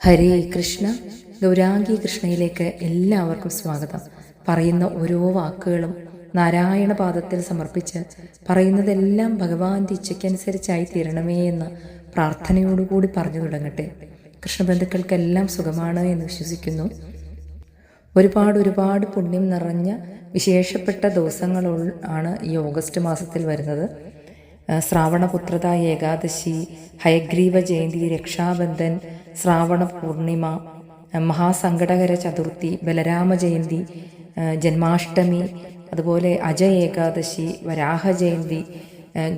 ഹരേ കൃഷ്ണ. ഗൗരാംഗി കൃഷ്ണയിലേക്ക് എല്ലാവർക്കും സ്വാഗതം. പറയുന്ന ഓരോ വാക്കുകളും നാരായണ പാദത്തിൽ സമർപ്പിച്ച് പറയുന്നതെല്ലാം ഭഗവാന്റെ ഇച്ഛയ്ക്കനുസരിച്ചായി തീരണമേ എന്ന് പ്രാർത്ഥനയോടുകൂടി പറഞ്ഞു തുടങ്ങട്ടെ. കൃഷ്ണബന്ധുക്കൾക്കെല്ലാം സുഖമാണ് എന്ന് വിശ്വസിക്കുന്നു. ഒരുപാട് ഒരുപാട് പുണ്യം നിറഞ്ഞ വിശേഷപ്പെട്ട ദിവസങ്ങൾ ആണ് ഈ ഓഗസ്റ്റ് മാസത്തിൽ വരുന്നത്. ശ്രാവണപുത്രത ഏകാദശി ഹയഗ്രീവ ജയന്തി രക്ഷാബന്ധൻ ശ്രാവണ പൂർണിമ മഹാസങ്കടകര ചതുർത്ഥി ബലരാമ ജയന്തി ജന്മാഷ്ടമി അതുപോലെ അജ ഏകാദശി വരാഹ ജയന്തി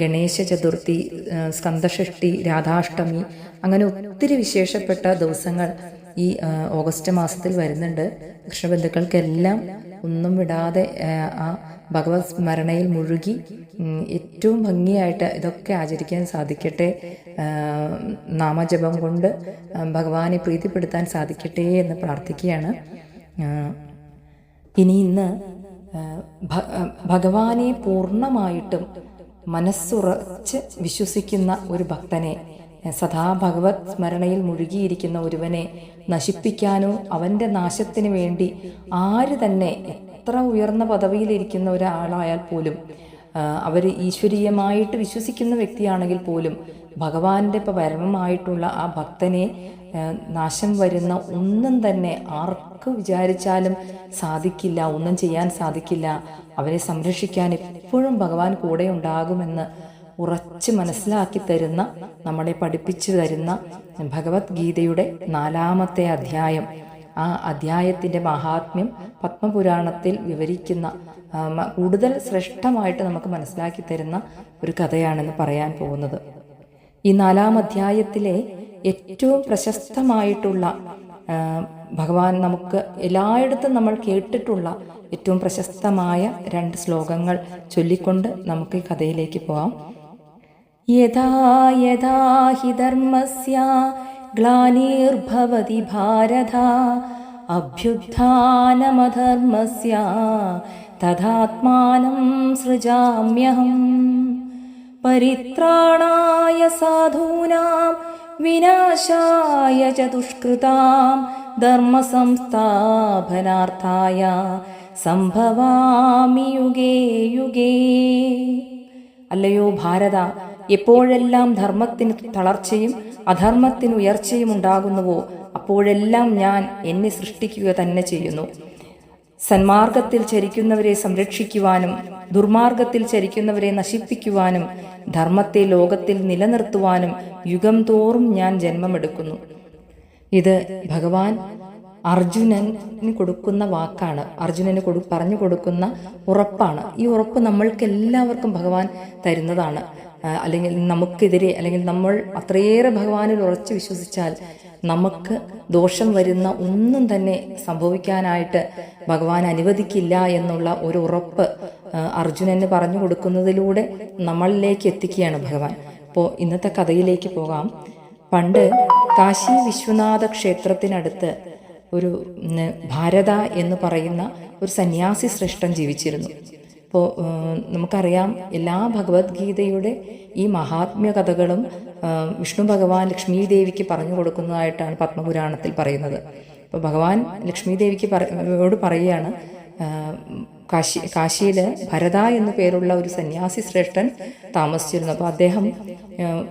ഗണേശ ചതുർത്ഥി സ്കന്ദഷഷ്ടി രാധാഷ്ടമി അങ്ങനെ ഒത്തിരി വിശേഷപ്പെട്ട ദിവസങ്ങൾ ഈ ഓഗസ്റ്റ് മാസത്തിൽ വരുന്നുണ്ട്. കൃഷ്ണബന്ധുക്കൾക്കെല്ലാം ഒന്നും വിടാതെ ആ ഭഗവത് സ്മരണയിൽ മുഴുകി ഏറ്റവും ഭംഗിയായിട്ട് ഇതൊക്കെ ആചരിക്കാൻ സാധിക്കട്ടെ നാമജപം കൊണ്ട് ഭഗവാനെ പ്രീതിപ്പെടുത്താൻ സാധിക്കട്ടെ എന്ന് പ്രാർത്ഥിക്കുകയാണ്. ഇനി ഇന്ന് ഭഗവാനെ പൂർണമായിട്ടും മനസ്സുറച്ച് വിശ്വസിക്കുന്ന ഒരു ഭക്തനെ സദാ ഭഗവത് സ്മരണയിൽ മുഴുകിയിരിക്കുന്ന ഒരുവനെ നശിപ്പിക്കാനോ അവന്റെ നാശത്തിന് വേണ്ടി ആര് തന്നെ എത്ര ഉയർന്ന പദവിയിലിരിക്കുന്ന ഒരാളായാൽ പോലും അവർ ഈശ്വരീയമായിട്ട് വിശ്വസിക്കുന്ന വ്യക്തിയാണെങ്കിൽ പോലും ഭഗവാന്റെ പരമമായിട്ടുള്ള ആ ഭക്തനെ നാശം വരുന്ന ഒന്നും തന്നെ ആർക്ക് വിചാരിച്ചാലും സാധിക്കില്ല ഒന്നും ചെയ്യാൻ സാധിക്കില്ല. അവരെ സംരക്ഷിക്കാൻ എപ്പോഴും ഭഗവാൻ കൂടെ ഉണ്ടാകുമെന്ന് ഉറച്ച് മനസ്സിലാക്കി തരുന്ന നമ്മളെ പഠിപ്പിച്ചു തരുന്ന ഭഗവത്ഗീതയുടെ നാലാമത്തെ അധ്യായം. ആ അധ്യായത്തിന്റെ മഹാത്മ്യം പത്മപുരാണത്തിൽ വിവരിക്കുന്ന കൂടുതൽ ശ്രേഷ്ഠമായിട്ട് നമുക്ക് മനസ്സിലാക്കി തരുന്ന ഒരു കഥയാണെന്ന് പറയാൻ പോകുന്നത്. ഈ നാലാം അധ്യായത്തിലെ ഏറ്റവും പ്രശസ്തമായിട്ടുള്ള ഭഗവാൻ നമുക്ക് എല്ലായിടത്തും നമ്മൾ കേട്ടിട്ടുള്ള ഏറ്റവും പ്രശസ്തമായ രണ്ട് ശ്ലോകങ്ങൾ ചൊല്ലിക്കൊണ്ട് നമുക്ക് ഈ കഥയിലേക്ക് പോവാം. യഥാ യഥാ ഹി ധർമ്മസ്യ ഗ്ലാനിർഭവതി ഭാരത അഭ്യുത്ഥാനമധർമ്മസ്യ തഥാത്മാനം സൃജാമ്യഹം പരിത്രാണായ സാധൂനാം വിനാശായ ച ദുഷ്കൃതാം ധർമ്മസംസ്ഥാപനാർത്ഥായ സംഭവാമി യുഗേ യുഗേ അല്ലയോ ഭാരത എപ്പോഴെല്ലാം ധർമ്മത്തിന് തളർച്ചയും അധർമ്മത്തിന് ഉയർച്ചയും ഉണ്ടാകുന്നുവോ അപ്പോഴെല്ലാം ഞാൻ എന്നെ സൃഷ്ടിക്കുക തന്നെ ചെയ്യുന്നു. സന്മാർഗത്തിൽ ചരിക്കുന്നവരെ സംരക്ഷിക്കുവാനും ദുർമാർഗത്തിൽ ചരിക്കുന്നവരെ നശിപ്പിക്കുവാനും ധർമ്മത്തെ ലോകത്തിൽ നിലനിർത്തുവാനും യുഗം തോറും ഞാൻ ജന്മമെടുക്കുന്നു. ഇത് ഭഗവാൻ അർജുനന് കൊടുക്കുന്ന വാക്കാണ്. അർജുനന് കൊടു പറഞ്ഞു കൊടുക്കുന്ന ഉറപ്പാണ്. ഈ ഉറപ്പ് നമ്മൾക്ക് എല്ലാവർക്കും ഭഗവാൻ തരുന്നതാണ്. അല്ലെങ്കിൽ നമുക്കെതിരെ അല്ലെങ്കിൽ നമ്മൾ അത്രയേറെ ഭഗവാനിൽ ഉറച്ചു വിശ്വസിച്ചാൽ നമുക്ക് ദോഷം വരുന്ന ഒന്നും തന്നെ സംഭവിക്കാനായിട്ട് ഭഗവാൻ അനുവദിക്കില്ല എന്നുള്ള ഒരു ഉറപ്പ് അർജുനന് പറഞ്ഞു കൊടുക്കുന്നതിലൂടെ നമ്മളിലേക്ക് എത്തിക്കുകയാണ് ഭഗവാൻ. അപ്പോൾ ഇന്നത്തെ കഥയിലേക്ക് പോകാം. പണ്ട് കാശി വിശ്വനാഥ ക്ഷേത്രത്തിനടുത്ത് ഒരു ഭാരത എന്ന് പറയുന്ന ഒരു സന്യാസി ശ്രേഷ്ഠൻ ജീവിച്ചിരുന്നു. അപ്പോൾ നമുക്കറിയാം എല്ലാ ഭഗവത്ഗീതയുടെ ഈ മഹാത്മ്യ കഥകളും വിഷ്ണു ഭഗവാൻ ലക്ഷ്മി ദേവിക്ക് പറഞ്ഞു കൊടുക്കുന്നതായിട്ടാണ് പത്മപുരാണത്തിൽ പറയുന്നത്. അപ്പോൾ ഭഗവാൻ ലക്ഷ്മി ദേവിക്ക് പറയോട് പറയുകയാണ് കാശി കാശിയിൽ ഭരത എന്നു പേരുള്ള ഒരു സന്യാസി ശ്രേഷ്ഠൻ താമസിച്ചിരുന്നു. അപ്പോൾ അദ്ദേഹം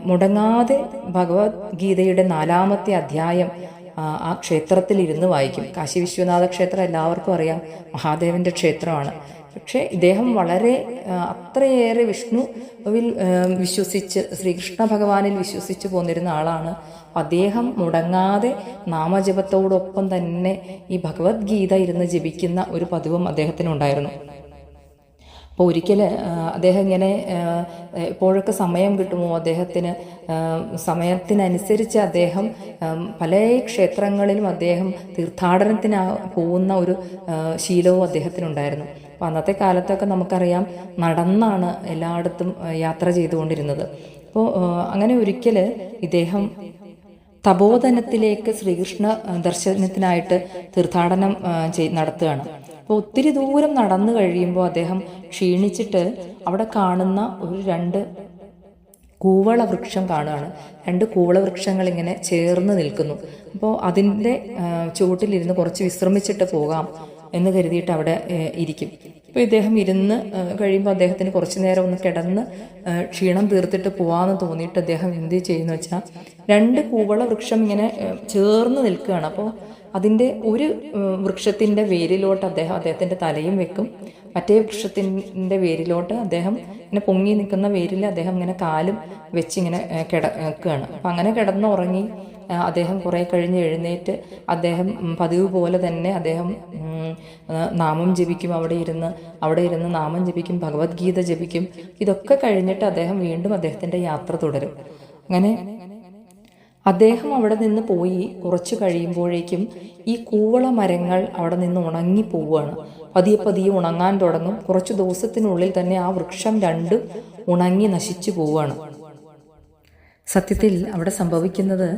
മുടങ്ങാതെ ഭഗവത്ഗീതയുടെ നാലാമത്തെ അധ്യായം ആ, ക്ഷേത്രത്തിൽ ഇരുന്ന് വായിക്കും. കാശി വിശ്വനാഥ ക്ഷേത്രം എല്ലാവർക്കും അറിയാം. മഹാദേവന്റെ ക്ഷേത്രമാണ്. പക്ഷേ ഇദ്ദേഹം വളരെ അത്രയേറെ വിഷ്ണുവിൽ വിശ്വസിച്ച് ശ്രീകൃഷ്ണ ഭഗവാനിൽ വിശ്വസിച്ച് പോന്നിരുന്ന ആളാണ്. അദ്ദേഹം മുടങ്ങാതെ നാമജപത്തോടൊപ്പം തന്നെ ഈ ഭഗവത്ഗീത ഇരുന്ന് ജപിക്കുന്ന ഒരു പതിവും അദ്ദേഹത്തിനുണ്ടായിരുന്നു. അപ്പോൾ ഒരിക്കൽ അദ്ദേഹം ഇങ്ങനെ എപ്പോഴൊക്കെ സമയം കിട്ടുമോ അദ്ദേഹത്തിന് സമയത്തിനനുസരിച്ച് അദ്ദേഹം പല ക്ഷേത്രങ്ങളിലും അദ്ദേഹം തീർത്ഥാടനത്തിന് പോകുന്ന ഒരു ശീലവും അദ്ദേഹത്തിനുണ്ടായിരുന്നു. അപ്പോൾ അന്നത്തെ കാലത്തൊക്കെ നമുക്കറിയാം നടന്നാണ് എല്ലായിടത്തും യാത്ര ചെയ്തുകൊണ്ടിരുന്നത്. അപ്പോൾ അങ്ങനെ ഒരിക്കൽ ഇദ്ദേഹം തപോധനത്തിലേക്ക് ശ്രീകൃഷ്ണ ദർശനത്തിനായിട്ട് തീർത്ഥാടനം നടത്തുകയാണ്. അപ്പോൾ ഒത്തിരി ദൂരം നടന്നു കഴിയുമ്പോൾ അദ്ദേഹം ക്ഷീണിച്ചിട്ട് അവിടെ കാണുന്ന ഒരു രണ്ട് കൂവള വൃക്ഷം കാണുകയാണ്. രണ്ട് കൂവള വൃക്ഷങ്ങൾ ഇങ്ങനെ ചേർന്ന് നിൽക്കുന്നു. അപ്പോൾ അതിന്റെ ചുവട്ടിലിരുന്ന് കുറച്ച് വിശ്രമിച്ചിട്ട് പോകാം. എന്ന് കരുതിയിട്ട് അവിടെ ഇരിക്കും. അപ്പോൾ ഇദ്ദേഹം ഇരുന്ന് കഴിയുമ്പോൾ അദ്ദേഹത്തിന് കുറച്ച് നേരം ഒന്ന് കിടന്ന് ക്ഷീണം തീർത്തിട്ട് പോവാന്ന് തോന്നിയിട്ട് അദ്ദേഹം എന്ത് ചെയ്യുന്നു വെച്ചാൽ രണ്ട് കൂവള വൃക്ഷം ഇങ്ങനെ ചേർന്ന് നിൽക്കുകയാണ്. അപ്പോൾ അതിന്റെ ഒരു വൃക്ഷത്തിന്റെ വേരിലോട്ട് അദ്ദേഹം അദ്ദേഹത്തിന്റെ തലയും വെക്കും. മറ്റേ വൃക്ഷത്തിന്റെ വേരിലോട്ട് അദ്ദേഹം ഇങ്ങനെ പൊങ്ങി നിൽക്കുന്ന വേരിൽ അദ്ദേഹം ഇങ്ങനെ കാലും വെച്ച് ഇങ്ങനെ കിടക്കുകയാണ് അപ്പം അങ്ങനെ കിടന്നുറങ്ങി അദ്ദേഹം കുറേ കഴിഞ്ഞ് എഴുന്നേറ്റ് അദ്ദേഹം പതിവ് പോലെ തന്നെ അദ്ദേഹം നാമം ജപിക്കും അവിടെ ഇരുന്ന് അവിടെ ഇരുന്ന് നാമം ജപിക്കും ഭഗവത്ഗീത ജപിക്കും. ഇതൊക്കെ കഴിഞ്ഞിട്ട് അദ്ദേഹം വീണ്ടും അദ്ദേഹത്തിന്റെ യാത്ര തുടരും. അങ്ങനെ അദ്ദേഹം അവിടെ നിന്ന് പോയി കുറച്ച് കഴിയുമ്പോഴേക്കും ഈ കൂവള മരങ്ങൾ അവിടെ നിന്ന് ഉണങ്ങി പോവുകയാണ്. പതിയെ പതിയെ ഉണങ്ങാൻ തുടങ്ങും. കുറച്ച് ദിവസത്തിനുള്ളിൽ തന്നെ ആ വൃക്ഷം രണ്ടും ഉണങ്ങി നശിച്ചു പോവുകയാണ്. സത്യത്തിൽ അവിടെ സംഭവിക്കുന്നത്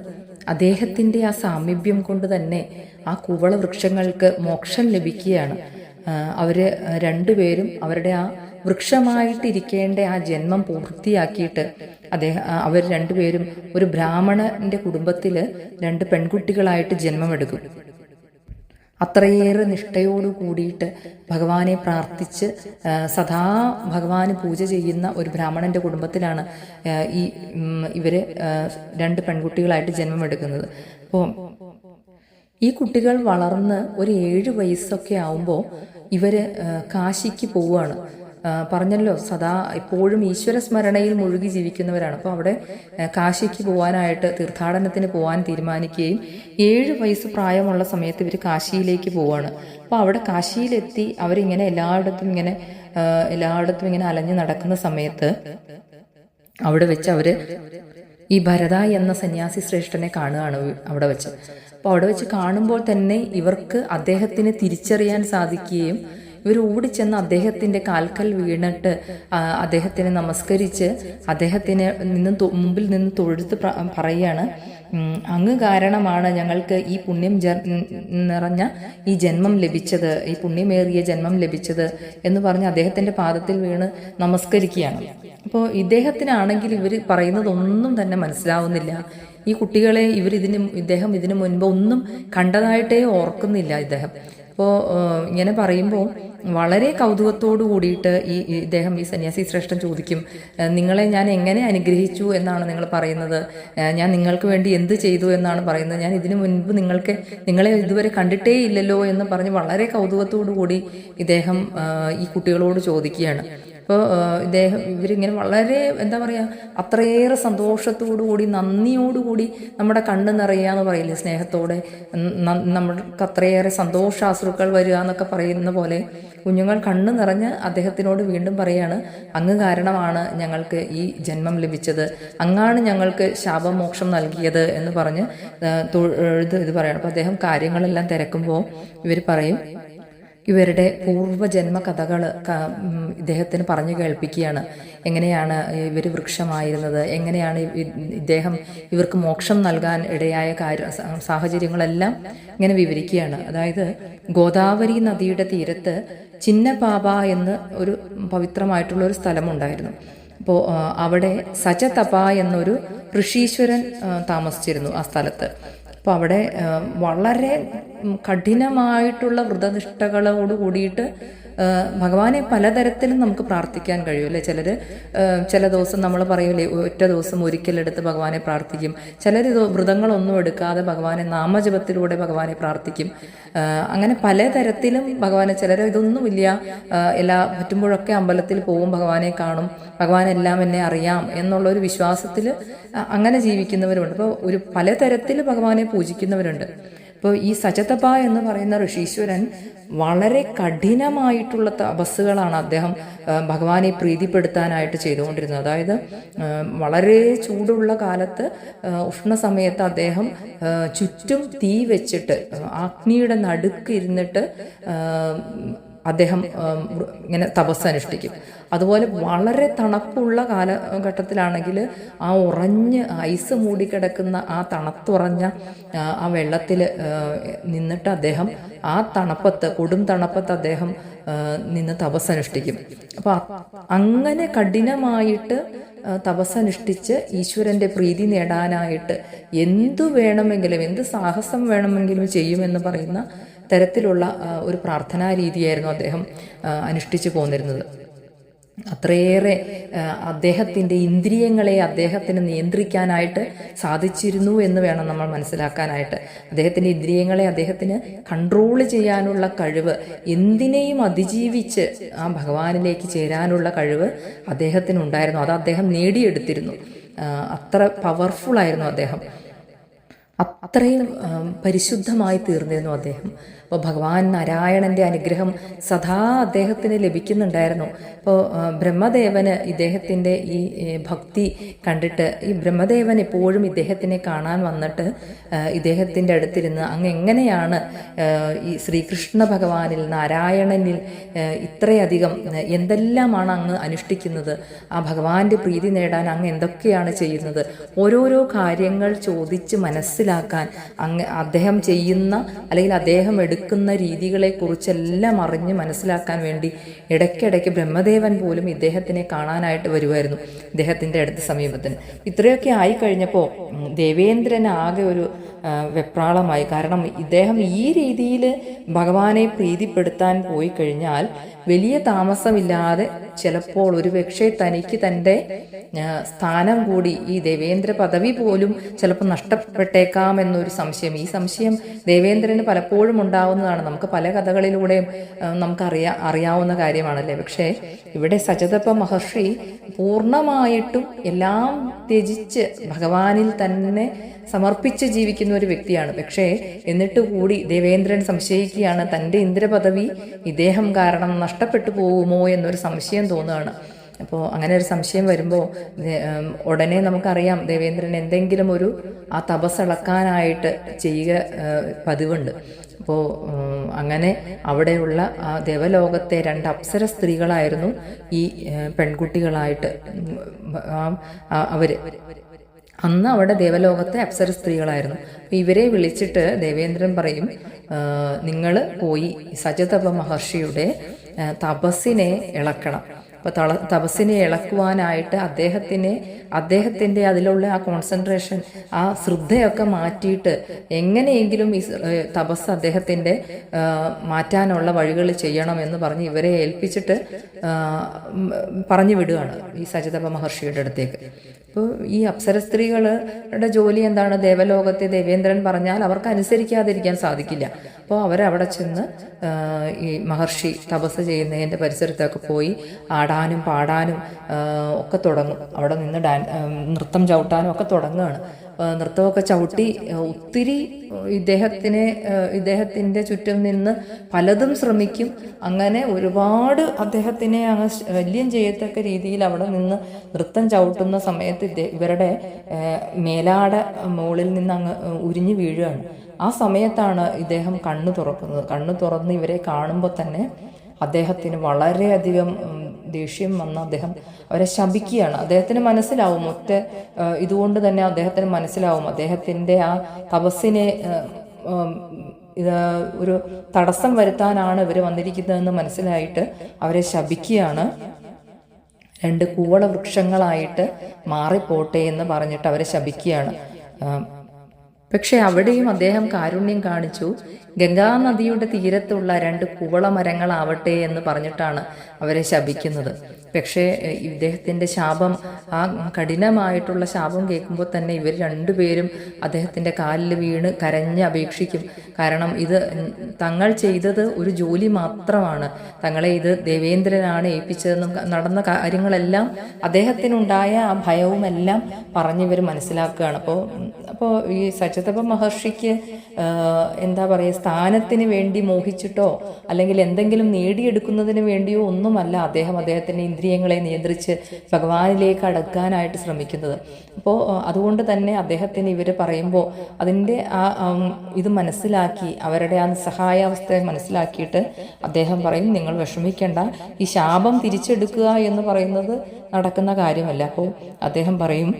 അദ്ദേഹത്തിന്റെ ആ സാമീപ്യം കൊണ്ട് തന്നെ ആ കുവള വൃക്ഷങ്ങൾക്ക് മോക്ഷം ലഭിക്കുകയാണ്. അവർ രണ്ടുപേരും അവരുടെ ആ വൃക്ഷമായിട്ടിരിക്കേണ്ട ആ ജന്മം പൂർത്തിയാക്കിയിട്ട് അദ്ദേഹം അവർ രണ്ടുപേരും ഒരു ബ്രാഹ്മണന്റെ കുടുംബത്തിൽ രണ്ട് പെൺകുട്ടികളായിട്ട് ജന്മമെടുക്കും. അത്രയേറെ നിഷ്ഠയോടു കൂടിയിട്ട് ഭഗവാനെ പ്രാർത്ഥിച്ച് സദാ ഭഗവാന് പൂജ ചെയ്യുന്ന ഒരു ബ്രാഹ്മണന്റെ കുടുംബത്തിലാണ് ഈ ഇവർ രണ്ട് പെൺകുട്ടികളായിട്ട് ജന്മമെടുക്കുന്നത്. അപ്പോൾ ഈ കുട്ടികൾ വളർന്ന് ഒരു ഏഴ് വയസ്സൊക്കെ ആവുമ്പോൾ ഇവർ കാശിക്ക് പോവുകയാണ്. പറഞ്ഞല്ലോ സദാ എപ്പോഴും ഈശ്വര സ്മരണയിൽ മുഴുകി ജീവിക്കുന്നവരാണ്. അപ്പോൾ അവിടെ കാശിക്ക് പോകാനായിട്ട് തീർത്ഥാടനത്തിന് പോകാൻ തീരുമാനിക്കുകയും ഏഴ് വയസ്സ് പ്രായമുള്ള സമയത്ത് ഇവർ കാശിയിലേക്ക് പോവാണ്. അപ്പോൾ അവിടെ കാശിയിലെത്തി അവരിങ്ങനെ എല്ലായിടത്തും ഇങ്ങനെ എല്ലായിടത്തും ഇങ്ങനെ അലഞ്ഞു നടക്കുന്ന സമയത്ത് അവിടെ വെച്ച് അവർ ഈ ഭരത എന്ന സന്യാസി ശ്രേഷ്ഠനെ കാണുകയാണ് അവിടെ വെച്ച്. അപ്പോൾ അവിടെ വെച്ച് കാണുമ്പോൾ തന്നെ ഇവർക്ക് അദ്ദേഹത്തിനെ തിരിച്ചറിയാൻ സാധിക്കുകയും ഇവർ ഓടിച്ചെന്ന് അദ്ദേഹത്തിന്റെ കാൽക്കൽ വീണിട്ട് അദ്ദേഹത്തിനെ നമസ്കരിച്ച് അദ്ദേഹത്തിന് നിന്ന് മുമ്പിൽ നിന്ന് തൊഴുത്ത് പറയുകയാണ് അങ്ങ് കാരണമാണ് ഞങ്ങൾക്ക് ഈ പുണ്യം നിറഞ്ഞ ഈ ജന്മം ലഭിച്ചത് ഈ പുണ്യമേറിയ ജന്മം ലഭിച്ചത് എന്ന് പറഞ്ഞ് അദ്ദേഹത്തിന്റെ പാദത്തിൽ വീണ് നമസ്കരിക്കുകയാണ്. അപ്പോൾ ഇദ്ദേഹത്തിനാണെങ്കിൽ ഇവർ പറയുന്നതൊന്നും തന്നെ മനസ്സിലാവുന്നില്ല. ഈ കുട്ടികളെ ഇവർ ഇതിന് ഇദ്ദേഹം ഇതിനു മുൻപ് ഒന്നും കണ്ടതായിട്ടേ ഓർക്കുന്നില്ല ഇദ്ദേഹം. അപ്പോൾ ഇങ്ങനെ പറയുമ്പോൾ വളരെ കൗതുകത്തോടു കൂടിയിട്ട് ഈ ഇദ്ദേഹം ഈ സന്യാസി ശ്രേഷ്ഠൻ ചോദിക്കും നിങ്ങളെ ഞാൻ എങ്ങനെ അനുഗ്രഹിച്ചു എന്നാണ് നിങ്ങൾ പറയുന്നത്? ഞാൻ നിങ്ങൾക്ക് വേണ്ടി എന്ത് ചെയ്തു എന്നാണ് പറയുന്നത്? ഞാൻ ഇതിനു മുൻപ് നിങ്ങൾക്ക് നിങ്ങളെ ഇതുവരെ കണ്ടിട്ടേ ഇല്ലല്ലോ എന്ന് പറഞ്ഞ് വളരെ കൗതുകത്തോടു കൂടി ഇദ്ദേഹം ഈ കുട്ടികളോട് ചോദിക്കുകയാണ്. അപ്പോൾ ഇദ്ദേഹം ഇവരിങ്ങനെ വളരെ എന്താ പറയുക അത്രയേറെ സന്തോഷത്തോടു കൂടി നന്ദിയോടുകൂടി നമ്മുടെ കണ്ണ് നിറയുക എന്ന് പറയില്ലേ സ്നേഹത്തോടെ. നമ്മൾക്ക് അത്രയേറെ സന്തോഷാശ്രുക്കൾ വരിക എന്നൊക്കെ പറയുന്ന പോലെ കുഞ്ഞുങ്ങൾ കണ്ണ് നിറഞ്ഞ് അദ്ദേഹത്തിനോട് വീണ്ടും പറയാണ് അങ്ങ് കാരണമാണ് ഞങ്ങൾക്ക് ഈ ജന്മം ലഭിച്ചത്. അങ്ങാണ് ഞങ്ങൾക്ക് ശാപമോക്ഷം നൽകിയത് എന്ന് പറഞ്ഞ് തൊഴുത് ഇത് പറയണം. അപ്പോൾ അദ്ദേഹം കാര്യങ്ങളെല്ലാം തിരക്കുമ്പോൾ ഇവർ പറയും ഇവരുടെ പൂർവജന്മ കഥകൾ ഇദ്ദേഹത്തിന് പറഞ്ഞു കേൾപ്പിക്കുകയാണ്. എങ്ങനെയാണ് ഇവർ വൃക്ഷമായിരുന്നത്? എങ്ങനെയാണ് ഇദ്ദേഹം ഇവർക്ക് മോക്ഷം നൽകാൻ ഇടയായ കാര്യ സാഹചര്യങ്ങളെല്ലാം ഇങ്ങനെ വിവരിക്കുകയാണ്. അതായത് ഗോദാവരി നദിയുടെ തീരത്ത് ചിന്നപാപ എന്ന് ഒരു പവിത്രമായിട്ടുള്ള ഒരു സ്ഥലമുണ്ടായിരുന്നു അപ്പോൾ അവിടെ സജതപ എന്നൊരു ഋഷീശ്വരൻ താമസിച്ചിരുന്നു ആ സ്ഥലത്ത്. അപ്പോൾ അവിടെ വളരെ കഠിനമായിട്ടുള്ള വ്രതനിഷ്ഠകളോട് കൂടിയിട്ട് ഭഗവാനെ പലതരത്തിലും നമുക്ക് പ്രാർത്ഥിക്കാൻ കഴിയും അല്ലേ? ചിലർ ചില ദിവസം നമ്മൾ പറയൂലേ ഒറ്റ ദിവസം ഒരിക്കലെടുത്ത് ഭഗവാനെ പ്രാർത്ഥിക്കും. ചിലർ വ്രതങ്ങളൊന്നും എടുക്കാതെ ഭഗവാനെ നാമജപത്തിലൂടെ ഭഗവാനെ പ്രാർത്ഥിക്കും. അങ്ങനെ പലതരത്തിലും ഭഗവാനെ ചിലർ ഇതൊന്നുമില്ല എല്ലാ പറ്റുമ്പോഴൊക്കെ അമ്പലത്തിൽ പോവും ഭഗവാനെ കാണും. ഭഗവാൻ എല്ലാം എന്നെ അറിയാം എന്നുള്ള ഒരു വിശ്വാസത്തിൽ അങ്ങനെ ജീവിക്കുന്നവരുണ്ട്. അപ്പോൾ ഒരു പലതരത്തിൽ ഭഗവാനെ പൂജിക്കുന്നവരുണ്ട്. അപ്പോൾ ഈ സജതപ എന്ന് പറയുന്ന ഋഷീശ്വരൻ വളരെ കഠിനമായിട്ടുള്ള തപസ്സുകളാണ് അദ്ദേഹം ഭഗവാനെ പ്രീതിപ്പെടുത്താനായിട്ട് ചെയ്തുകൊണ്ടിരുന്നത്. അതായത് വളരെ ചൂടുള്ള കാലത്ത് ഉഷ്ണ സമയത്ത് അദ്ദേഹം ചുറ്റും തീ വെച്ചിട്ട് അഗ്നിയുടെ നടുക്ക് ഇരുന്നിട്ട് അദ്ദേഹം ഇങ്ങനെ തപസ് അനുഷ്ഠിക്കും. അതുപോലെ വളരെ തണുപ്പുള്ള കാലഘട്ടത്തിലാണെങ്കിൽ ആ ഉറഞ്ഞ് ഐസ് മൂടിക്കിടക്കുന്ന ആ തണുത്തുറഞ്ഞ ആ, വെള്ളത്തിൽ നിന്നിട്ട് അദ്ദേഹം ആ തണുപ്പത്ത് കൊടും തണുപ്പത്ത് അദ്ദേഹം നിന്ന് തപസ് അനുഷ്ഠിക്കും. അപ്പോൾ അങ്ങനെ കഠിനമായിട്ട് തപസ് തപസ്സനുഷ്ഠിച്ച് ഈശ്വരന്റെ പ്രീതി നേടാനായിട്ട് എന്തു വേണമെങ്കിലും എന്ത് സാഹസം വേണമെങ്കിലും ചെയ്യുമെന്ന് പറയുന്ന തരത്തിലുള്ള ഒരു പ്രാർത്ഥനാ രീതിയായിരുന്നു അദ്ദേഹം അനുഷ്ഠിച്ചു പോന്നിരുന്നത്. അത്രയേറെ അദ്ദേഹത്തിന്റെ ഇന്ദ്രിയങ്ങളെ അദ്ദേഹത്തിന് നിയന്ത്രിക്കാനായിട്ട് സാധിച്ചിരുന്നു എന്ന് വേണം നമ്മൾ മനസ്സിലാക്കാനായിട്ട്. അദ്ദേഹത്തിന്റെ ഇന്ദ്രിയങ്ങളെ അദ്ദേഹത്തിന് കൺട്രോൾ ചെയ്യാനുള്ള കഴിവ് എന്തിനേയും അതിജീവിച്ച് ആ ഭഗവാനിലേക്ക് ചേരാനുള്ള കഴിവ് അദ്ദേഹത്തിനുണ്ടായിരുന്നു. അത് അദ്ദേഹം നേടിയെടുത്തിരുന്നു. അത്ര പവർഫുൾ ആയിരുന്നു അദ്ദേഹം. അത്രയും പരിശുദ്ധമായി തീർന്നിരുന്നു അദ്ദേഹം. അപ്പോൾ ഭഗവാൻ നാരായണന്റെ അനുഗ്രഹം സദാ അദ്ദേഹത്തിന് ലഭിക്കുന്നുണ്ടായിരുന്നു. അപ്പോൾ ബ്രഹ്മദേവന് ഇദ്ദേഹത്തിന്റെ ഈ ഭക്തി കണ്ടിട്ട് ഈ ബ്രഹ്മദേവൻ എപ്പോഴും ഇദ്ദേഹത്തിനെ കാണാൻ വന്നിട്ട് ഇദ്ദേഹത്തിന്റെ അടുത്തിരുന്ന് അങ്ങ് എങ്ങനെയാണ് ഈ ശ്രീകൃഷ്ണ ഭഗവാനിൽ നാരായണനിൽ ഇത്രയധികം എന്തെല്ലാമാണ് അങ്ങ് അനുഷ്ഠിക്കുന്നത് ആ ഭഗവാന്റെ പ്രീതി നേടാൻ അങ്ങ് എന്തൊക്കെയാണ് ചെയ്യുന്നത് ഓരോരോ കാര്യങ്ങൾ ചോദിച്ച് മനസ്സിലാക്കാൻ അങ്ങ് അദ്ദേഹം ചെയ്യുന്ന അല്ലെങ്കിൽ അദ്ദേഹം എടുക്കുന്ന രീതികളെ കുറിച്ചെല്ലാം അറിഞ്ഞ് മനസ്സിലാക്കാൻ വേണ്ടി ഇടയ്ക്കിടയ്ക്ക് ബ്രഹ്മദേവൻ പോലും ഇദ്ദേഹത്തിനെ കാണാനായിട്ട് വരുമായിരുന്നു ഇദ്ദേഹത്തിന്റെ അടുത്ത സമീപത്തിന്. ഇത്രയൊക്കെ ആയി കഴിഞ്ഞപ്പോൾ ദേവേന്ദ്രൻ ആകെ ഒരു വെപ്രാളമായി. കാരണം ഇദ്ദേഹം ഈ രീതിയിൽ ഭഗവാനെ പ്രീതിപ്പെടുത്താൻ പോയി കഴിഞ്ഞാൽ വലിയ താമസമില്ലാതെ ചിലപ്പോൾ ഒരു പക്ഷേ തനിക്ക് തന്റെ സ്ഥാനം കൂടി ഈ ദേവേന്ദ്ര പദവി പോലും ചിലപ്പോൾ നഷ്ടപ്പെട്ടേക്കാം എന്നൊരു സംശയം. ഈ സംശയം ദേവേന്ദ്രന് പലപ്പോഴും ഉണ്ടാവുന്നതാണ്. നമുക്ക് പല കഥകളിലൂടെയും നമുക്കറിയാ അറിയാവുന്ന കാര്യമാണല്ലേ? പക്ഷേ ഇവിടെ സജതപ്പ മഹർഷി പൂർണമായിട്ടും എല്ലാം ത്യജിച്ച് ഭഗവാനിൽ തന്നെ സമർപ്പിച്ച് ജീവിക്കുന്ന ഒരു വ്യക്തിയാണ്. പക്ഷേ എന്നിട്ട് കൂടി ദേവേന്ദ്രൻ സംശയിക്കുകയാണ് തന്റെ ഇന്ദ്രപദവി ഇദ്ദേഹം കാരണം നഷ്ടപ്പെട്ടു പോകുമോ? എന്നൊരു സംശയം തോന്നുകയാണ്. അപ്പോൾ അങ്ങനെ ഒരു സംശയം വരുമ്പോൾ ഉടനെ നമുക്കറിയാം ദേവേന്ദ്രൻ എന്തെങ്കിലും ഒരു ആ തപസ്സിളക്കാനായിട്ട് ചെയ്യുക പതിവുണ്ട്. അപ്പോൾ അങ്ങനെ അവിടെയുള്ള ആ ദേവലോകത്തെ രണ്ട് അപ്സര സ്ത്രീകളായിരുന്നു ഈ പെൺകുട്ടികളായിട്ട് അവർ. അന്ന് അവിടെ ദേവലോകത്തെ അപ്സര സ്ത്രീകളായിരുന്നു. ഇവരെ വിളിച്ചിട്ട് ദേവേന്ദ്രൻ പറയും നിങ്ങൾ പോയി സജതപ മഹർഷിയുടെ തപസ്സിനെ ഇളക്കണം. അപ്പോൾ തള തപസ്സിനെ ഇളക്കുവാനായിട്ട് അദ്ദേഹത്തിനെ അദ്ദേഹത്തിന്റെ അതിലുള്ള ആ കോൺസെൻട്രേഷൻ ആ ശ്രദ്ധയൊക്കെ മാറ്റിയിട്ട് എങ്ങനെയെങ്കിലും ഈ തപസ് അദ്ദേഹത്തിന്റെ മാറ്റാനുള്ള വഴികൾ ചെയ്യണം എന്ന് പറഞ്ഞ് ഇവരെ ഏൽപ്പിച്ചിട്ട് പറഞ്ഞു വിടുകയാണ് ഈ സജിതപ മഹർഷിയുടെ അടുത്തേക്ക്. അപ്പോൾ ഈ അപ്സര സ്ത്രീകളുടെ ജോലി എന്താണ്? ദേവലോകത്തെ ദേവേന്ദ്രൻ പറഞ്ഞാൽ അവർക്ക് അനുസരിക്കാതിരിക്കാൻ സാധിക്കില്ല. അപ്പോൾ അവരവിടെ ചെന്ന് ഈ മഹർഷി തപസ് ചെയ്യുന്നതിന്റെ പരിസരത്തൊക്കെ പോയി ആടാനും പാടാനും ഒക്കെ തുടങ്ങും. അവിടെ നിന്ന് ഡാൻ നൃത്തം ചവിട്ടാനും ഒക്കെ തുടങ്ങുകയാണ്. നൃത്തമൊക്കെ ചവിട്ടി ഒത്തിരി ഇദ്ദേഹത്തിനെ ഇദ്ദേഹത്തിന്റെ ചുറ്റും നിന്ന് പലതും ശ്രമിക്കും. അങ്ങനെ ഒരുപാട് അദ്ദേഹത്തിനെ അങ്ങ് ശല്യം ചെയ്യത്തക്ക രീതിയിൽ അവിടെ നിന്ന് നൃത്തം ചവിട്ടുന്ന സമയത്ത് ഇവരുടെ മേലാട മുകളിൽ നിന്ന് അങ്ങ് ഉരിഞ്ഞു വീഴുകയാണ്. ആ സമയത്താണ് ഇദ്ദേഹം കണ്ണു തുറക്കുന്നത്. കണ്ണു തുറന്ന് ഇവരെ കാണുമ്പോൾ തന്നെ അദ്ദേഹത്തിന് വളരെയധികം ദേഷ്യം വന്ന് അദ്ദേഹം അവരെ ശപിക്കുകയാണ്. അദ്ദേഹത്തിന് മനസ്സിലാവും ഒറ്റ ഇതുകൊണ്ട് തന്നെ അദ്ദേഹത്തിന് മനസ്സിലാവും. അദ്ദേഹത്തിന്റെ ആ തപസ്സിനെ ഒരു തടസ്സം വരുത്താനാണ് ഇവർ വന്നിരിക്കുന്നതെന്ന് മനസ്സിലായിട്ട് അവരെ ശപിക്കുകയാണ്. രണ്ട് കൂവള വൃക്ഷങ്ങളായിട്ട് മാറിപ്പോട്ടെ എന്ന് പറഞ്ഞിട്ട് അവരെ ശപിക്കുകയാണ്. പക്ഷെ അവിടെയും അദ്ദേഹം കാരുണ്യം കാണിച്ചു. ഗംഗാനദിയുടെ തീരത്തുള്ള രണ്ട് കുവള മരങ്ങളാവട്ടെ എന്ന് പറഞ്ഞിട്ടാണ് അവരെ ശപിക്കുന്നത്. പക്ഷേ ഇദ്ദേഹത്തിന്റെ ശാപം ആ കഠിനമായിട്ടുള്ള ശാപം കേൾക്കുമ്പോൾ തന്നെ ഇവർ രണ്ടുപേരും അദ്ദേഹത്തിന്റെ കാലിൽ വീണ് കരഞ്ഞ് അപേക്ഷിക്കും. കാരണം ഇത് തങ്ങൾ ചെയ്തത് ഒരു ജോലി മാത്രമാണ്. തങ്ങളെ ഇത് ദേവേന്ദ്രനാണ് ഏൽപ്പിച്ചതെന്നും നടന്ന കാര്യങ്ങളെല്ലാം അദ്ദേഹത്തിനുണ്ടായ ആ ഭയവുമെല്ലാം പറഞ്ഞിവർ മനസ്സിലാക്കുകയാണ്. അപ്പോൾ അപ്പോൾ ഈ സച്ചതപ മഹർഷിക്ക് എന്താ പറയുക സ്ഥാനത്തിന് വേണ്ടി മോഹിച്ചിട്ടോ അല്ലെങ്കിൽ എന്തെങ്കിലും നേടിയെടുക്കുന്നതിന് വേണ്ടിയോ ഒന്നുമല്ല അദ്ദേഹം അദ്ദേഹത്തിന്റെ ഇന്ദ്രിയങ്ങളെ നിയന്ത്രിച്ച് ഭഗവാനിലേക്ക് അടക്കാനായിട്ട് ശ്രമിക്കുന്നത്. അപ്പോൾ അതുകൊണ്ട് തന്നെ അദ്ദേഹത്തിന് ഇവർ പറയുമ്പോൾ അതിന്റെ ആ ഇത് മനസ്സിലാക്കി അവരുടെ ആ സഹായാവസ്ഥയെ മനസ്സിലാക്കിയിട്ട് അദ്ദേഹം പറയും നിങ്ങൾ വിഷമിക്കേണ്ട. ഈ ശാപം തിരിച്ചെടുക്കുക എന്ന് പറയുന്നത് നടക്കുന്ന കാര്യമല്ല. അപ്പോൾ അദ്ദേഹം പറയും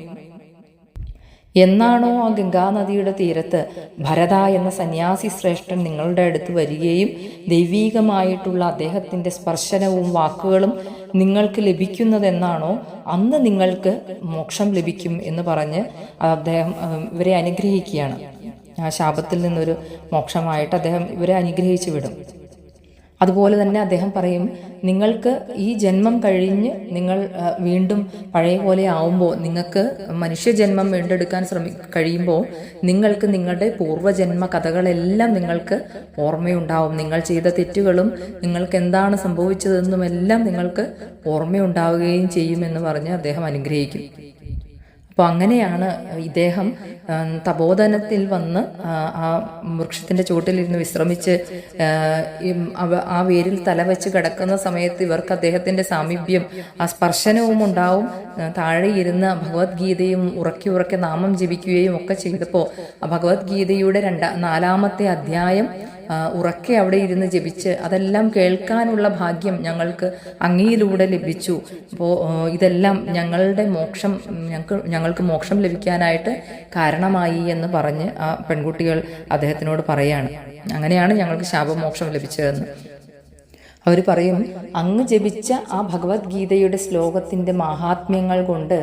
എന്നാണോ ആ ഗംഗാനദിയുടെ തീരത്ത് ഭരത എന്ന സന്യാസി ശ്രേഷ്ഠൻ നിങ്ങളുടെ അടുത്ത് വരികയും ദൈവീകമായിട്ടുള്ള അദ്ദേഹത്തിന്റെ സ്പർശനവും വാക്കുകളും നിങ്ങൾക്ക് ലഭിക്കുന്നതെന്നാണോ അന്ന് നിങ്ങൾക്ക് മോക്ഷം ലഭിക്കും എന്ന് പറഞ്ഞ് അദ്ദേഹം ഇവരെ അനുഗ്രഹിക്കുകയാണ്. ആ ശാപത്തിൽ നിന്നൊരു മോക്ഷമായിട്ട് അദ്ദേഹം ഇവരെ അനുഗ്രഹിച്ചു വിടും. അതുപോലെ തന്നെ അദ്ദേഹം പറയും നിങ്ങൾക്ക് ഈ ജന്മം കഴിഞ്ഞ് നിങ്ങൾ വീണ്ടും പഴയ പോലെ ആവുമ്പോൾ നിങ്ങൾക്ക് മനുഷ്യജന്മം വീണ്ടെടുക്കാൻ ശ്രമി കഴിയുമ്പോൾ നിങ്ങൾക്ക് നിങ്ങളുടെ പൂർവജന്മ കഥകളെല്ലാം നിങ്ങൾക്ക് ഓർമ്മയുണ്ടാവും. നിങ്ങൾ ചെയ്ത തെറ്റുകളും നിങ്ങൾക്ക് എന്താണ് സംഭവിച്ചതെന്നും എല്ലാം നിങ്ങൾക്ക് ഓർമ്മയുണ്ടാവുകയും ചെയ്യുമെന്ന് പറഞ്ഞ് അദ്ദേഹം അനുഗ്രഹിക്കും. അപ്പോൾ അങ്ങനെയാണ് ഇദ്ദേഹം തപോധനത്തിൽ വന്ന് ആ, വൃക്ഷത്തിന്റെ ചുവട്ടിലിരുന്ന് വിശ്രമിച്ച് ആ, വേരിൽ തലവെച്ച് കിടക്കുന്ന സമയത്ത് ഇവർക്ക് അദ്ദേഹത്തിന്റെ സാമീപ്യം ആ സ്പർശനവും ഉണ്ടാവും. താഴെ ഇരുന്ന് ഭഗവത്ഗീതയും ഉറക്കി ഉറക്കി നാമം ജപിക്കുകയും ഒക്കെ ചെയ്തപ്പോൾ ഭഗവത്ഗീതയുടെ രണ്ടാ നാലാമത്തെ അധ്യായം ഉറക്കെ അവിടെ ഇരുന്ന് ജപിച്ച് അതെല്ലാം കേൾക്കാനുള്ള ഭാഗ്യം ഞങ്ങൾക്ക് അങ്ങയിലൂടെ ലഭിച്ചു. അപ്പോൾ ഇതെല്ലാം ഞങ്ങളുടെ മോക്ഷം ഞങ്ങൾക്ക് ഞങ്ങൾക്ക് മോക്ഷം ലഭിക്കാനായിട്ട് കാരണമായി എന്ന് പറഞ്ഞ് ആ പെൺകുട്ടികൾ അദ്ദേഹത്തിനോട് പറയാണ്. അങ്ങനെയാണ് ഞങ്ങൾക്ക് ശാപമോക്ഷം ലഭിച്ചതെന്ന്. അവർ പറയും അങ്ങ് ജപിച്ച ആ ഭഗവത്ഗീതയുടെ ശ്ലോകത്തിന്റെ മാഹാത്മ്യങ്ങൾ കൊണ്ട്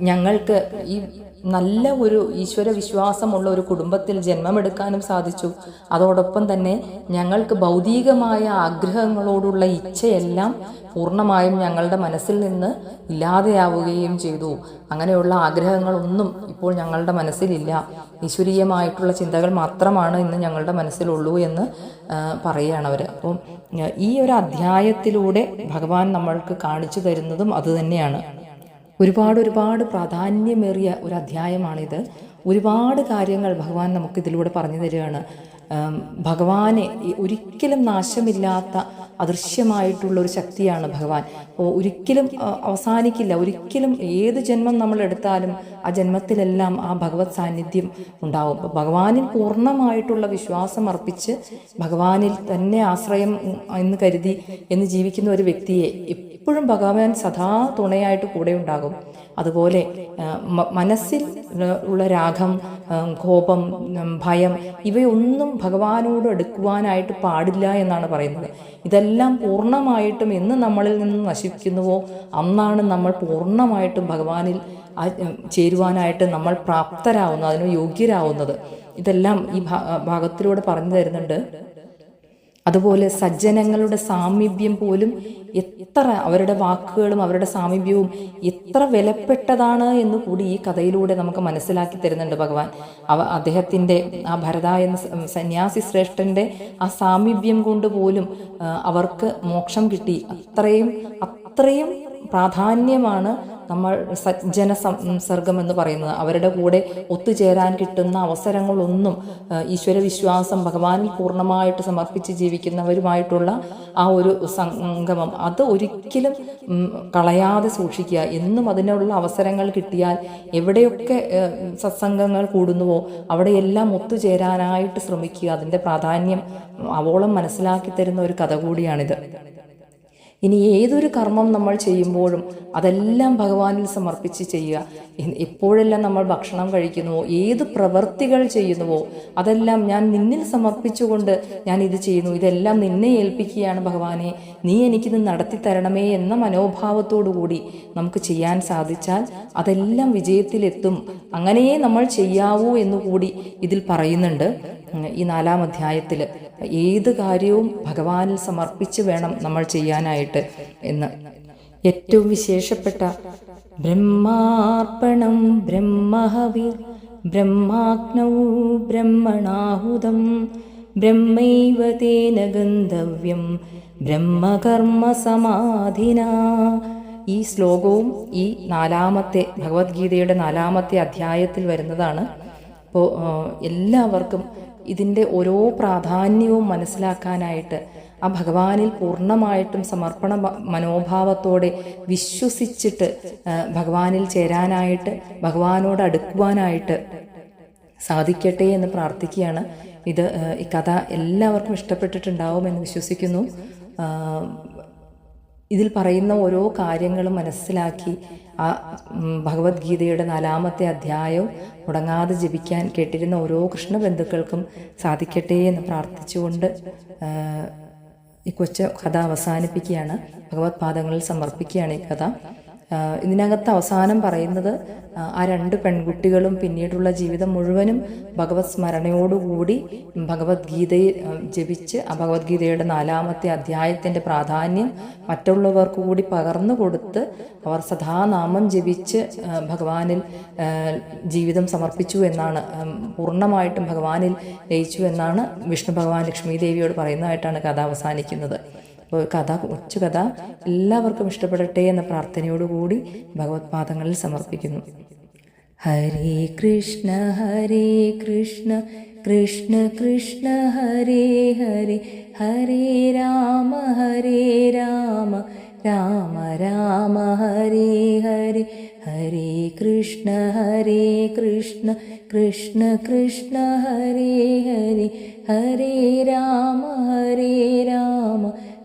ഞങ്ങൾക്ക് ഈ നല്ല ഒരു ഈശ്വര വിശ്വാസമുള്ള ഒരു കുടുംബത്തിൽ ജന്മമെടുക്കാനും സാധിച്ചു. അതോടൊപ്പം തന്നെ ഞങ്ങൾക്ക് ഭൗതികമായ ആഗ്രഹങ്ങളോടുള്ള ഇച്ഛയെല്ലാം പൂർണമായും ഞങ്ങളുടെ മനസ്സിൽ നിന്ന് ഇല്ലാതെയാവുകയും ചെയ്തു. അങ്ങനെയുള്ള ആഗ്രഹങ്ങളൊന്നും ഇപ്പോൾ ഞങ്ങളുടെ മനസ്സിലില്ല. ഈശ്വരീയമായിട്ടുള്ള ചിന്തകൾ മാത്രമാണ് ഇന്ന് ഞങ്ങളുടെ മനസ്സിലുള്ളൂ എന്ന് പറയുകയാണ് അവർ അപ്പം ഈ ഒരു അധ്യായത്തിലൂടെ ഭഗവാൻ നമ്മൾക്ക് കാണിച്ചു തരുന്നതും അതുതന്നെയാണ് ഒരുപാട് ഒരുപാട് പ്രാധാന്യമേറിയ ഒരു അധ്യായമാണിത്. ഒരുപാട് കാര്യങ്ങൾ ഭഗവാൻ നമുക്ക് ഇതിലൂടെ പറഞ്ഞു തരികയാണ്. ഭഗവാനെ ഒരിക്കലും നാശമില്ലാത്ത അദൃശ്യമായിട്ടുള്ള ഒരു ശക്തിയാണ് ഭഗവാൻ. ഒരിക്കലും അവസാനിക്കില്ല. ഒരിക്കലും ഏത് ജന്മം നമ്മൾ എടുത്താലും ആ ജന്മത്തിലെല്ലാം ആ ഭഗവത് സാന്നിധ്യം ഉണ്ടാവും. ഭഗവാനിൽ പൂർണമായിട്ടുള്ള വിശ്വാസം അർപ്പിച്ച് ഭഗവാനിൽ തന്നെ ആശ്രയം എന്ന് കരുതി എന്ന് ജീവിക്കുന്ന ഒരു വ്യക്തിയെ എപ്പോഴും ഭഗവാൻ സദാ തുണയായിട്ട് കൂടെ ഉണ്ടാകും. അതുപോലെ മനസ്സിൽ ഉള്ള രാഗം കോപം ഭയം ഇവയൊന്നും ഭഗവാനോട് എടുക്കുവാനായിട്ട് പാടില്ല എന്നാണ് പറയുന്നത്. ഇതെല്ലാം പൂർണമായിട്ടും എന്ന് നമ്മളിൽ നിന്ന് നശിക്കുന്നുവോ അന്നാണ് നമ്മൾ പൂർണമായിട്ടും ഭഗവാനിൽ ചേരുവാനായിട്ട് നമ്മൾ പ്രാപ്തരാവുന്നത് അതിന് യോഗ്യരാവുന്നത്. ഇതെല്ലാം ഈ ഭാഗത്തിലൂടെ പറഞ്ഞു തരുന്നുണ്ട്. അതുപോലെ സജ്ജനങ്ങളുടെ സാമീപ്യം പോലും എത്ര അവരുടെ വാക്കുകളും അവരുടെ സാമീപ്യവും എത്ര വിലപ്പെട്ടതാണ് എന്ന് കൂടി ഈ കഥയിലൂടെ നമുക്ക് മനസ്സിലാക്കി തരുന്നുണ്ട് ഭഗവാൻ. അവ അദ്ദേഹത്തിന്റെ ആ ഭരത എന്ന സന്യാസി ശ്രേഷ്ഠന്റെ ആ സാമീപ്യം കൊണ്ട് പോലും അവർക്ക് മോക്ഷം കിട്ടി. അത്രയും അത്രയും പ്രാധാന്യമാണ് നമ്മൾ സജ്ജന സംസർഗം എന്ന് പറയുന്നത്. അവരുടെ കൂടെ ഒത്തുചേരാൻ കിട്ടുന്ന അവസരങ്ങളൊന്നും ഈശ്വര വിശ്വാസം ഭഗവാനിൽ പൂർണമായിട്ട് സമർപ്പിച്ച് ജീവിക്കുന്നവരുമായിട്ടുള്ള ആ ഒരു സംഗമം അത് ഒരിക്കലും കളയാതെ സൂക്ഷിക്കുക. എന്നും അതിനുള്ള അവസരങ്ങൾ കിട്ടിയാൽ എവിടെയൊക്കെ സത്സംഗങ്ങൾ കൂടുന്നുവോ അവിടെയെല്ലാം ഒത്തുചേരാനായിട്ട് ശ്രമിക്കുക. അതിന്റെ പ്രാധാന്യം അവോളം മനസ്സിലാക്കി തരുന്ന ഒരു കഥ കൂടിയാണിത്. ഇനി ഏതൊരു കർമ്മം നമ്മൾ ചെയ്യുമ്പോഴും അതെല്ലാം ഭഗവാനിൽ സമർപ്പിച്ച് ചെയ്യുക. എപ്പോഴെല്ലാം നമ്മൾ ഭക്ഷണം കഴിക്കുന്നുവോ ഏത് പ്രവൃത്തികൾ ചെയ്യുന്നുവോ അതെല്ലാം ഞാൻ നിന്നിൽ സമർപ്പിച്ചുകൊണ്ട് ഞാൻ ഇത് ചെയ്യുന്നു. ഇതെല്ലാം നിന്നെ ഏൽപ്പിക്കുകയാണ് ഭഗവാനെ. നീ എനിക്കിത് നടത്തി തരണമേ എന്ന മനോഭാവത്തോടു കൂടി നമുക്ക് ചെയ്യാൻ സാധിച്ചാൽ അതെല്ലാം വിജയത്തിലെത്തും. അങ്ങനെയേ നമ്മൾ ചെയ്യാവൂ എന്നുകൂടി ഇതിൽ പറയുന്നുണ്ട് ഈ നാലാം അധ്യായത്തിൽ ഏത് കാര്യവും ഭഗവാനിൽ സമർപ്പിച്ച് വേണം നമ്മൾ ചെയ്യാനായിട്ട് എന്ന്. ഏറ്റവും വിശേഷപ്പെട്ട ബ്രഹ്മാർപ്പണം ബ്രഹ്മഹവി ബ്രഹ്മാഗ്നൗ ബ്രഹ്മണാഹുതം ബ്രഹ്മൈവ തേന ഗന്ധവ്യം ബ്രഹ്മകർമ്മ സമാധിന. ഈ ശ്ലോകവും ഈ നാലാമത്തെ ഭഗവത്ഗീതയുടെ നാലാമത്തെ അധ്യായത്തിൽ വരുന്നതാണ്. അപ്പോൾ എല്ലാവർക്കും ഇതിന്റെ ഓരോ പ്രാധാന്യവും മനസ്സിലാക്കാനായിട്ട് ആ ഭഗവാനിൽ പൂർണമായിട്ടും സമർപ്പണ മനോഭാവത്തോടെ വിശ്വസിച്ചിട്ട് ഭഗവാനിൽ ചേരാനായിട്ട് ഭഗവാനോട് അടുക്കുവാനായിട്ട് സാധിക്കട്ടെ എന്ന് പ്രാർത്ഥിക്കുകയാണ്. ഇത് ഈ കഥ എല്ലാവർക്കും ഇഷ്ടപ്പെട്ടിട്ടുണ്ടാവുമെന്ന് വിശ്വസിക്കുന്നു. ആ, ഇതിൽ പറയുന്ന ഓരോ കാര്യങ്ങളും മനസ്സിലാക്കി ആ ഭഗവത്ഗീതയുടെ നാലാമത്തെ അധ്യായവും മുടങ്ങാതെ ജപിക്കാൻ കേട്ടിരുന്ന ഓരോ കൃഷ്ണ ബന്ധുക്കൾക്കും സാധിക്കട്ടെ എന്ന് പ്രാർത്ഥിച്ചുകൊണ്ട് ഈ കൊച്ചു കഥ അവസാനിപ്പിക്കുകയാണ്. ഭഗവത് പാദങ്ങളിൽ സമർപ്പിക്കുകയാണ് ഈ കഥ. ഇതിനകത്ത് അവസാനം പറയുന്നത് ആ, രണ്ട് പെൺകുട്ടികളും പിന്നീടുള്ള ജീവിതം മുഴുവനും ഭഗവത് സ്മരണയോടുകൂടി ഭഗവത്ഗീതയെ ജപിച്ച് ആ ഭഗവത്ഗീതയുടെ നാലാമത്തെ അധ്യായത്തിന്റെ പ്രാധാന്യം മറ്റുള്ളവർക്ക് കൂടി പകർന്നു കൊടുത്ത് അവർ സദാനാമം ജപിച്ച് ഭഗവാനിൽ ജീവിതം സമർപ്പിച്ചു എന്നാണ് പൂർണമായിട്ടും ഭഗവാനിൽ ലയിച്ചു എന്നാണ് വിഷ്ണു ഭഗവാൻ ലക്ഷ്മി ദേവിയോട് പറയുന്നതായിട്ടാണ് കഥ അവസാനിക്കുന്നത്. കഥ കൊച്ചു കഥ എല്ലാവർക്കും ഇഷ്ടപ്പെടട്ടെ എന്ന പ്രാർത്ഥനയോടുകൂടി ഭഗവത് പാദങ്ങളിൽ സമർപ്പിക്കുന്നു. ഹരേ കൃഷ്ണ ഹരേ കൃഷ്ണ കൃഷ്ണ കൃഷ്ണ ഹരേ ഹരേ ഹരേ രാമ ഹരേ രാമ രാമ രാമ ഹരേ ഹരേ ഹരേ കൃഷ്ണ ഹരേ കൃഷ്ണ കൃഷ്ണ കൃഷ്ണ ഹരേ ഹരേ ഹരേ രാമ ഹരേ രാമ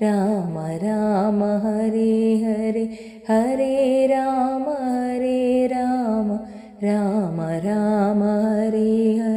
രാമ രാമ ഹരേ ഹരേ ഹരേ രാമ ഹരേ രാമ രാമ രാമ ഹരേ ഹരേ